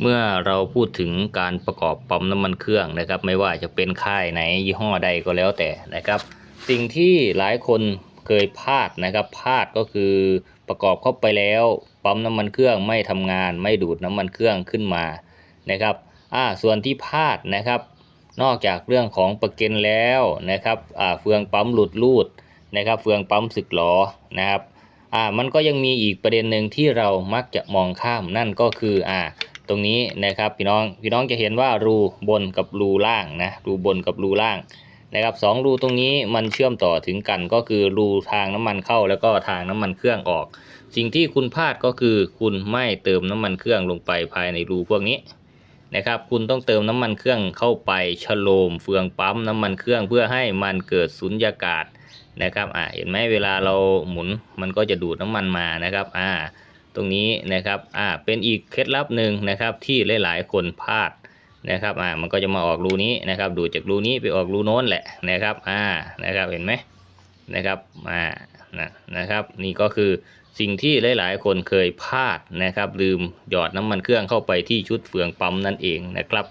เมื่อเราพูดถึงการประกอบปั๊มน้ำมันเครื่องนะครับ ไม่ว่าจะเป็นค่ายไหนยี่ห้อใดก็แล้วแต่นะครับ สิ่งที่หลายคนเคยพลาดนะครับพลาดก็คือประกอบเข้าไปแล้วปั๊มน้ำมันเครื่องไม่ทำงาน ไม่ดูดน้ำมันเครื่องขึ้นมานะครับอ่าส่วนที่พลาดนะครับ นอกจากเรื่องของประกันแล้วนะครับอ่าเฟืองปั๊มหลุดรูดนะครับเฟืองปั๊มสึกหรอนะครับอ่ามันก็ยังมีอีกประเด็นหนึ่งที่เรามักจะมองข้ามนั่นก็คืออ่า ตรงนี้นะครับพี่น้องพี่น้องจะเห็นว่ารูบนกับรูล่างนะรูบนกับรูล่างนะครับสองรูตรงนี้มันเชื่อมต่อถึงกันก็คือรูทางน้ำมันเข้าแล้วก็ทางน้ำมันเครื่องออก สิ่งที่คุณพลาดก็คือคุณไม่เติมน้ำมันเครื่องลงไปภายในรูพวกนี้นะครับคุณต้องเติมน้ำมันเครื่องเข้าไปชโลมเฟืองปั๊มน้ำมันเครื่องเพื่อให้มันเกิดสุญญากาศนะครับอ่าเห็นไหมเวลาเราหมุนมันก็จะดูดน้ำมันมานะครับอ่า ตรงนี้นะครับอ่าเป็นอีกเคล็ดลับหนึ่งนะครับที่หลายๆ คนพลาดนะครับอ่ามันก็จะมาออกรูนี้นะครับ ดูจากรูนี้ไปออกรูโน้นแหละนะครับอ่านะครับเห็นไหมนะครับอ่านะนะครับ นี่ก็คือสิ่งที่หลาย ๆ คนเคยพลาดนะครับ ลืมหยอดน้ำมันเครื่องเข้าไปที่ชุดเฟืองปั๊มนั่นเองนะครับ